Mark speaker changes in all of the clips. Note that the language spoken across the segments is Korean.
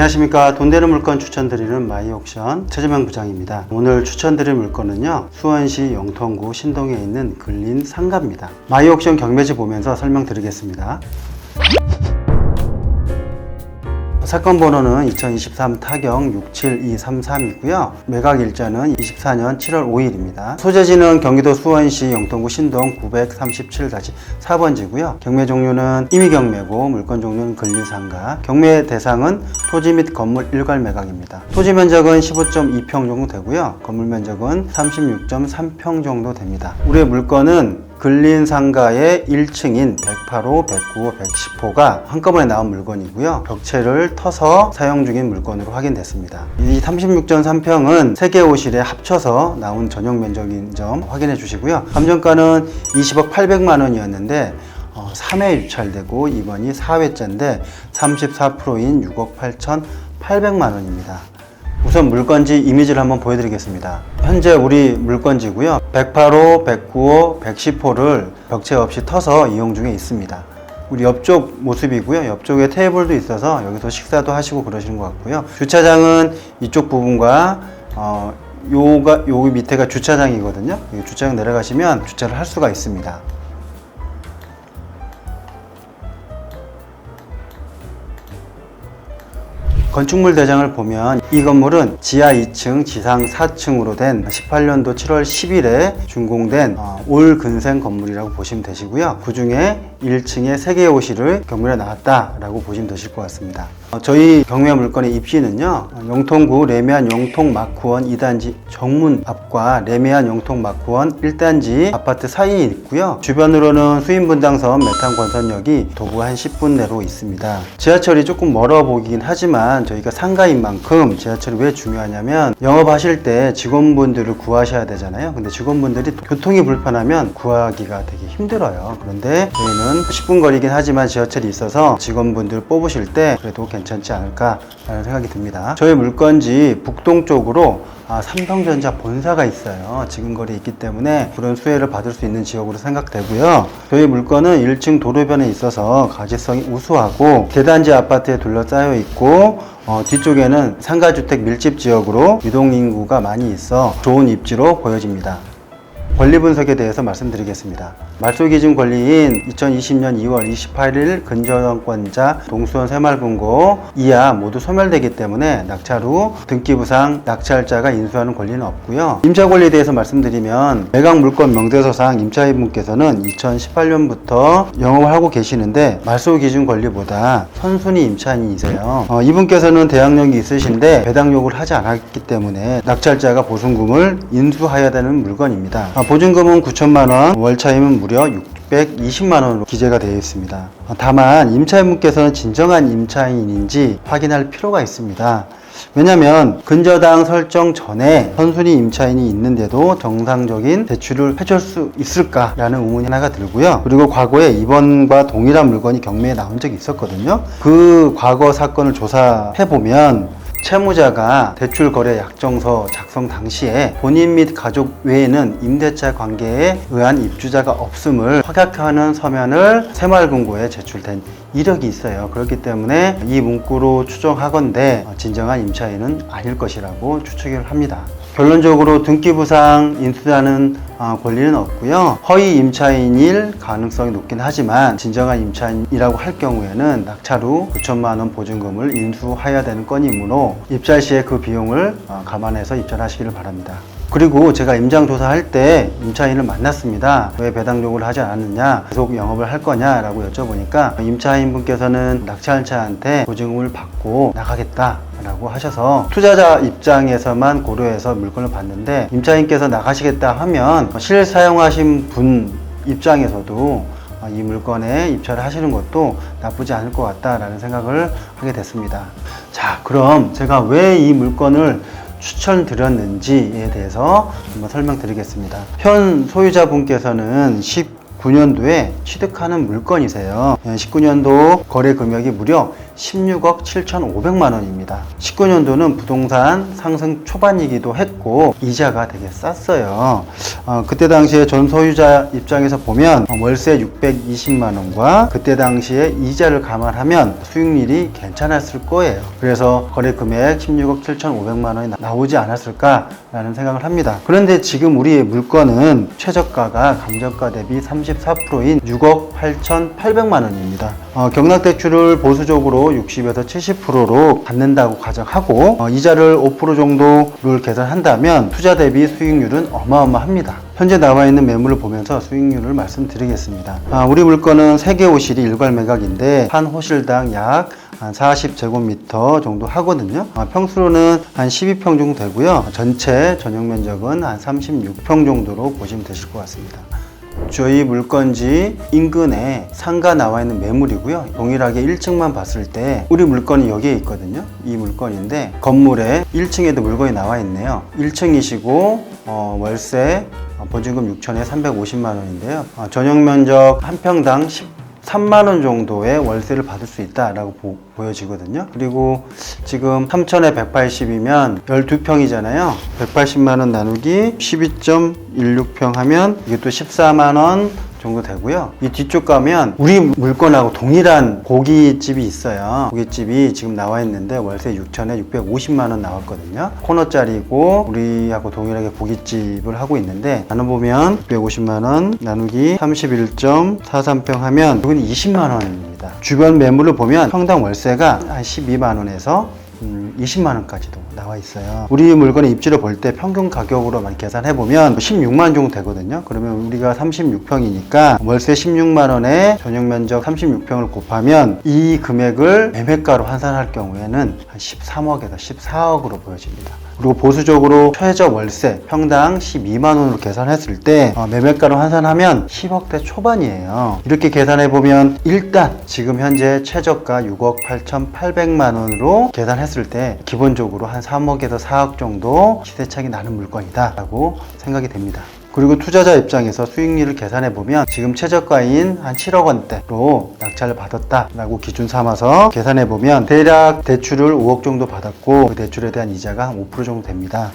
Speaker 1: 안녕하십니까. 돈 되는 물건 추천드리는 마이옥션 최재명 부장입니다. 오늘 추천드릴 물건은요 수원시 영통구 신동에 있는 근린 상가입니다. 마이옥션 경매지 보면서 설명드리겠습니다 사건 번호는 2023 타경 672333이고요. 매각 일자는 24년 7월 5일입니다. 소재지는 경기도 수원시 영통구 신동 937-4번지고요. 경매 종류는 임의 경매고 물건 종류는 근린상가. 경매 대상은 토지 및 건물 일괄 매각입니다. 토지 면적은 15.2평 정도 되고요. 건물 면적은 36.3평 정도 됩니다. 우리의 물건은 근린 상가의 1층인 108호, 109호, 110호가 한꺼번에 나온 물건이고요. 벽체를 터서 사용 중인 물건으로 확인됐습니다. 이 36.3평은 3개 호실에 합쳐서 나온 전용 면적인 점 확인해 주시고요. 감정가는 20억 800만 원이었는데 어, 3회 유찰되고 이번이 4회째인데 34%인 6억 8천 8백만 원입니다. 우선 물건지 이미지를 한번 보여드리겠습니다. 현재 우리 물건지고요. 108호, 109호, 110호를 벽체 없이 터서 이용 중에 있습니다. 우리 옆쪽 모습이고요. 옆쪽에 테이블도 있어서 여기서 식사도 하시고 그러시는 것 같고요. 주차장은 이쪽 부분과 어, 요가 요 밑에가 주차장이거든요. 이 주차장 내려가시면 주차를 할 수가 있습니다. 건축물 대장을 보면 이 건물은 지하 2층, 지상 4층으로 된 18년도 7월 10일에 준공된 어, 올 근생 건물이라고 보시면 되시고요. 그 중에 1층에 3개의 호실을 경매에 나왔다라고 보시면 되실 것 같습니다. 어, 저희 경매 물건의 입지는요, 어, 영통구 레미안 영통마크원 2단지 정문 앞과 레미안 영통마크원 1단지 아파트 사이에 있고요. 주변으로는 수인분당선 메탄 권선역이 도보 한 10분 내로 있습니다. 지하철이 조금 멀어 보이긴 하지만 저희가 상가인 만큼 지하철이 왜 중요하냐면 영업하실 때 직원분들을 구하셔야 되잖아요. 근데 직원분들이 교통이 불편하면 구하기가 되게 힘들어요. 그런데 저희는 10분 거리긴 하지만 지하철이 있어서 직원분들 뽑으실 때 그래도 괜찮지 않을까라는 생각이 듭니다. 저희 물건지 북동 쪽으로 아, 삼성전자 본사가 있어요. 지근거리에 있기 때문에 그런 수혜를 받을 수 있는 지역으로 생각되고요. 저희 물건은 1층 도로변에 있어서 가지성이 우수하고 대단지 아파트에 둘러싸여 있고 어, 뒤쪽에는 상가주택 밀집 지역으로 유동인구가 많이 있어 좋은 입지로 보여집니다. 권리 분석에 대해서 말씀드리겠습니다. 말소 기준 권리인 2020년 2월 28일 근저당권자 동수원 새말분고 이하 모두 소멸되기 때문에 낙찰 후 등기부상 낙찰자가 인수하는 권리는 없고요. 임차 권리에 대해서 말씀드리면 매각 물건 명대서상 임차인분께서는 2018년부터 영업을 하고 계시는데 말소 기준 권리보다 선순위 임차인이세요. 어, 이분께서는 대항력이 있으신데 배당력을 하지 않았기 때문에 낙찰자가 보증금을 인수해야 되는 물건입니다. 아, 보증금은 9천만 원, 월차임은 무려 620만 원으로 기재가 되어 있습니다. 어, 다만 임차인분께서는 진정한 임차인인지 확인할 필요가 있습니다. 왜냐하면 근저당 설정 전에 선순위 임차인이 있는데도 정상적인 대출을 해줄 수 있을까라는 의문이 하나가 들고요. 그리고 과거에 이번과 동일한 물건이 경매에 나온 적이 있었거든요. 그 과거 사건을 조사해 보면 채무자가 대출 거래 약정서 작성 당시에 본인 및 가족 외에는 임대차 관계에 의한 입주자가 없음을 확약하는 서면을 새마을금고에 제출된 이력이 있어요. 그렇기 때문에 이 문구로 추정하건대 진정한 임차인은 아닐 것이라고 추측을 합니다. 결론적으로 등기부상 인수하는 어, 권리는 없고요. 허위 임차인일 가능성이 높긴 하지만 진정한 임차인이라고 할 경우에는 낙찰 후 9천만 원 보증금을 인수해야 되는 건이므로 입찰 시에 그 비용을 어, 감안해서 입찰하시기를 바랍니다. 그리고 제가 임장 조사할 때 임차인을 만났습니다. 왜 배당 요구를 하지 않았느냐, 계속 영업을 할 거냐라고 여쭤보니까 임차인 분께서는 낙찰자한테 보증금을 받고 나가겠다 라고 하셔서 투자자 입장에서만 고려해서 물건을 봤는데 임차인께서 나가시겠다 하면 실사용하신 분 입장에서도 이 물건에 입찰을 하시는 것도 나쁘지 않을 것 같다라는 생각을 하게 됐습니다. 자, 그럼 제가 왜 이 물건을 추천드렸는지에 대해서 한번 설명드리겠습니다. 현 소유자분께서는 19년도에 취득하는 물건이세요. 19년도 거래 금액이 무려 16억 7,500만 원입니다. 19년도는 부동산 상승 초반이기도 했고 이자가 되게 쌌어요. 어, 그때 당시에 전 소유자 입장에서 보면 월세 620만 원과 그때 당시에 이자를 감안하면 수익률이 괜찮았을 거예요. 그래서 거래 금액 16억 7,500만 원이 나오지 않았을까라는 생각을 합니다. 그런데 지금 우리의 물건은 최저가가 감정가 대비 34%인 6억 8,800만 원입니다. 어, 경락대출을 보수적으로 60에서 70%로 받는다고 가정하고 어, 이자를 5% 정도를 계산한다면 투자 대비 수익률은 어마어마합니다. 현재 나와 있는 매물을 보면서 수익률을 말씀드리겠습니다. 아, 우리 물건은 세개 호실이 일괄 매각인데 한 호실당 약 한 40제곱미터 정도 하거든요. 아, 평수로는 한 12평 정도 되고요. 전체 전용 면적은 한 36평 정도로 보시면 되실 것 같습니다. 저희 물건지 인근에 상가 나와 있는 매물이고요. 동일하게 1층만 봤을 때 우리 물건이 여기에 있거든요. 이 물건인데 건물에 1층에도 물건이 나와 있네요. 1층이시고 어, 월세 어, 보증금 6천에 350만 원인데요. 어, 전용 면적 한 평당 13만 원 정도의 월세를 받을 수 있다라고 보, 보여지거든요. 그리고 지금 3천에 180이면 12평이잖아요. 180만 원 나누기 12.16평 하면 이게 또 14만 원 정도 되고요. 이 뒤쪽 가면 우리 물건하고 동일한 고깃집이 있어요. 고깃집이 지금 나와 있는데 월세 6천에 650만 원 나왔거든요. 코너짜리고 우리하고 동일하게 고깃집을 하고 있는데 나눠 보면 650만 원 나누기 31.43평 하면 이건 20만 원입니다. 주변 매물을 보면 평당 월세가 한 12만 원에서 음, 20만 원까지도 나와 있어요. 우리 물건의 입지를 볼 때 평균 가격으로만 계산해 보면 16만 정도 되거든요. 그러면 우리가 36평이니까 월세 16만 원에 전용 면적 36평을 곱하면 이 금액을 매매가로 환산할 경우에는 한 13억에서 14억으로 보여집니다. 그리고 보수적으로 최저 월세 평당 12만 원으로 계산했을 때 어, 매매가로 환산하면 10억대 초반이에요. 이렇게 계산해 보면 일단 지금 현재 최저가 6억 8,800만 원으로 계산했을 때 기본적으로 한 3억에서 4억 정도 시세차익이 나는 물건이다라고 생각이 됩니다. 그리고 투자자 입장에서 수익률을 계산해 보면 지금 최저가인 한 7억 원대로 낙찰을 받았다라고 기준 삼아서 계산해 보면 대략 대출을 5억 정도 받았고 그 대출에 대한 이자가 한 5% 정도 됩니다.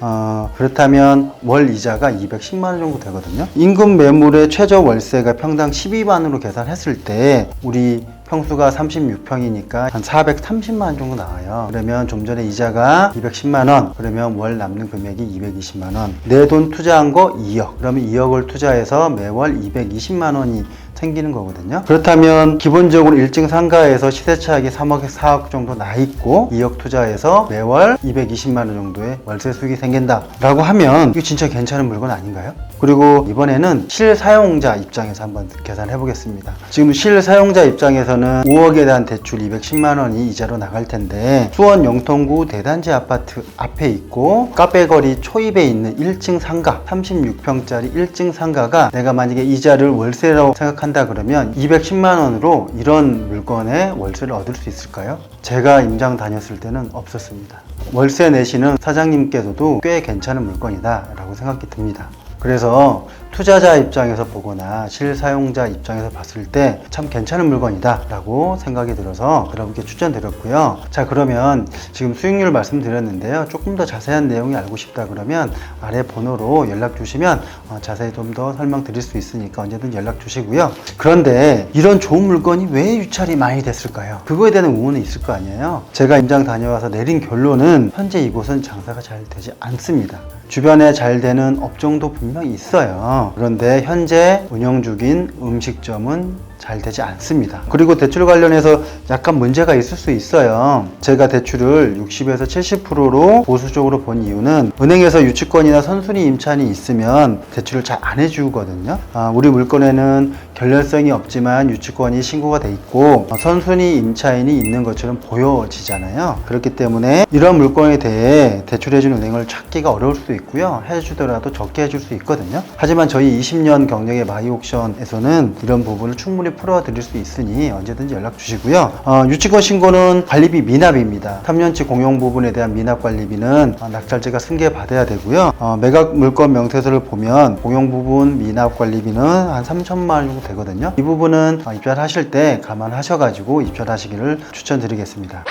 Speaker 1: 어, 그렇다면 월 이자가 210만 원 정도 되거든요. 임금 매물의 최저 월세가 평당 12만 원으로 계산했을 때 우리 평수가 36평이니까 한 430만 원 정도 나와요. 그러면 좀 전에 이자가 210만 원, 그러면 월 남는 금액이 220만 원. 내 돈 투자한 거 2억. 그러면 2억을 투자해서 매월 220만 원이 생기는 거거든요. 그렇다면 기본적으로 1층 상가에서 시세 차익이 3억에서 4억 정도 나 있고 2억 투자해서 매월 220만 원 정도의 월세 수익이 생긴다라고 하면 이거 진짜 괜찮은 물건 아닌가요? 그리고 이번에는 실사용자 입장에서 한번 계산해 보겠습니다. 지금 실사용자 입장에서는 5억에 대한 대출 210만 원이 이자로 나갈 텐데 수원 영통구 대단지 아파트 앞에 있고 카페거리 초입에 있는 1층 상가 36평짜리 1층 상가가 내가 만약에 이자를 월세라고 생각 한다 그러면 210만 원으로 이런 물건의 월세를 얻을 수 있을까요? 제가 임장 다녔을 때는 없었습니다. 월세 내시는 사장님께서도 꽤 괜찮은 물건이다 라고 생각이 듭니다. 그래서 투자자 입장에서 보거나 실사용자 입장에서 봤을 때 참 괜찮은 물건이다 라고 생각이 들어서 여러분께 추천드렸고요. 자 그러면 지금 수익률 말씀드렸는데요. 조금 더 자세한 내용이 알고 싶다 그러면 아래 번호로 연락 주시면 어, 자세히 좀 더 설명 드릴 수 있으니까 언제든 연락 주시고요. 그런데 이런 좋은 물건이 왜 유찰이 많이 됐을까요? 그거에 대한 의문은 있을 거 아니에요. 제가 임장 다녀와서 내린 결론은 현재 이곳은 장사가 잘 되지 않습니다. 주변에 잘 되는 업종도 분명히 있어요. 그런데 현재 운영 중인 음식점은 잘 되지 않습니다. 그리고 대출 관련해서 약간 문제가 있을 수 있어요. 제가 대출을 60에서 70%로 보수적으로 본 이유는 은행에서 유치권이나 선순위 임차인이 있으면 대출을 잘 안 해주거든요. 아, 우리 물건에는 결렬성이 없지만 유치권이 신고가 돼 있고 어, 선순위 임차인이 있는 것처럼 보여지잖아요. 그렇기 때문에 이런 물건에 대해 대출해준 은행을 찾기가 어려울 수도 있고요. 해주더라도 적게 해줄 수 있거든요. 하지만 저희 20년 경력의 마이옥션에서는 이런 부분을 충분히 풀어드릴 수 있으니 언제든지 연락 주시고요. 어, 유치권 신고는 관리비 미납입니다. 3년치 공용 부분에 대한 미납 관리비는 어, 낙찰제가 승계 받아야 되고요. 어, 매각 물건 명세서를 보면 공용 부분 미납 관리비는 한 3천만 원 정도 되거든요. 이 부분은 어, 입찰하실 때 감안하셔가지고 입찰하시기를 추천드리겠습니다.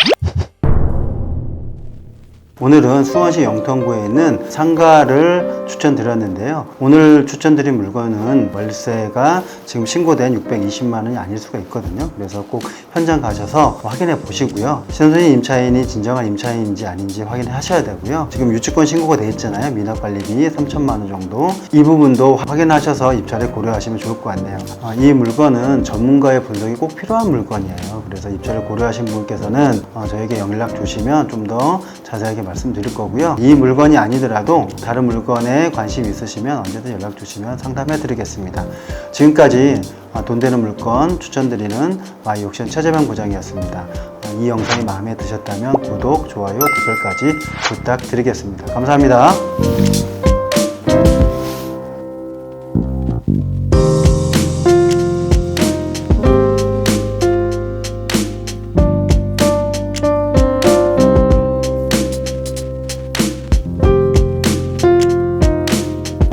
Speaker 1: 오늘은 수원시 영통구에 있는 상가를 추천드렸는데요. 오늘 추천드린 물건은 월세가 지금 신고된 620만 원이 아닐 수가 있거든요. 그래서 꼭 현장 가셔서 확인해 보시고요. 신선인 임차인이 진정한 임차인인지 아닌지 확인해 하셔야 되고요. 지금 유치권 신고가 돼 있잖아요. 미납관리비 3천만 원 정도. 이 부분도 확인하셔서 입찰을 고려하시면 좋을 것 같네요. 어, 이 물건은 전문가의 분석이 꼭 필요한 물건이에요. 그래서 입찰을 고려하신 분께서는 어, 저에게 연락 주시면 좀 더 자세하게 말씀드릴 거고요. 이 물건이 아니더라도 다른 물건에 관심 있으시면 언제든 연락 주시면 상담해 드리겠습니다. 지금까지 어, 돈 되는 물건 추천드리는 마이 옥션 최재명 부장이었습니다. 어, 이 영상이 마음에 드셨다면 구독, 좋아요, 댓글까지 부탁드리겠습니다. 감사합니다.